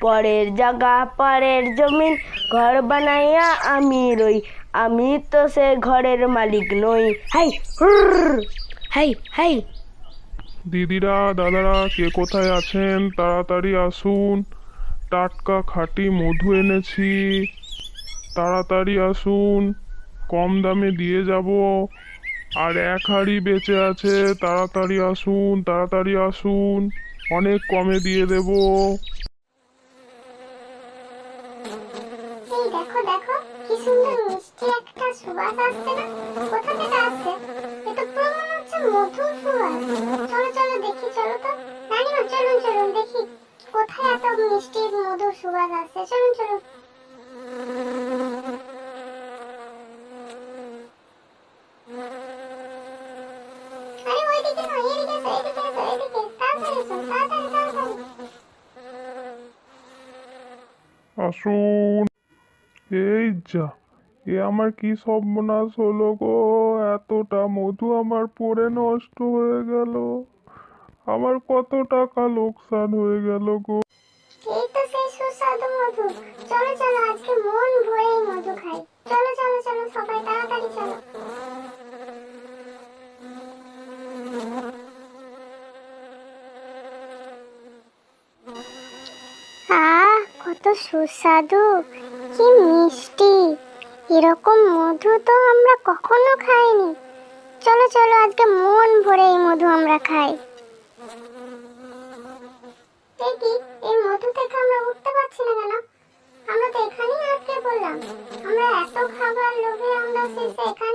পরের জায়গা, পরের জমিন, ঘর বানাইয়া আমি রই। আমি তো সে ঘরের মালিক নই। Hi hi hi. দিদিরা, দাদারা, কে কোথায় আছেন? তাড়াতাড়ি আসুন। টাটকা খাঁটি মধু এনেছি। তাড়াতাড়ি আসুন। কম দামে দিয়ে যাব। আর এক হাড়ি বেঁচে আছে। তাড়াতাড়ি আসুন তাড়াতাড়ি আসুন। অনেক কমে দিয়ে দেব। দেখো দেখো, কি সুন্দর মিষ্টি একটা সুবাস আসছে না? কোথা থেকে আসছে? এটা পুরো মনে হচ্ছে মধুর সুবাস। চলো চলো, দেখি, চলো তো। নানিমা চলুন চলুন, দেখি কোথায় এত মিষ্টি মধুর সুবাস আসছে? চলুন চলুন। আসুন। এই যা, এ আমার কি সর্বনাশ হলো গো? এতটা মধু আমার পড়ে নষ্ট হয়ে গেল। আমার কত টাকা লোকসান হয়ে গেল গো? কত সুস্বাদু। কি মিষ্টি। এরকম মধু তো আমরা কখনো খাইনি। চলো চলো, আজকে মন ভরে এই মধু আমরা খাই। দেখি, এই মধু থেকে আমরা উঠতে পারছি না কেন? আমরা তো এখানেই আটকে পড়লাম। আমরা এত খাবার লোভে আমরা শেষে এখানেই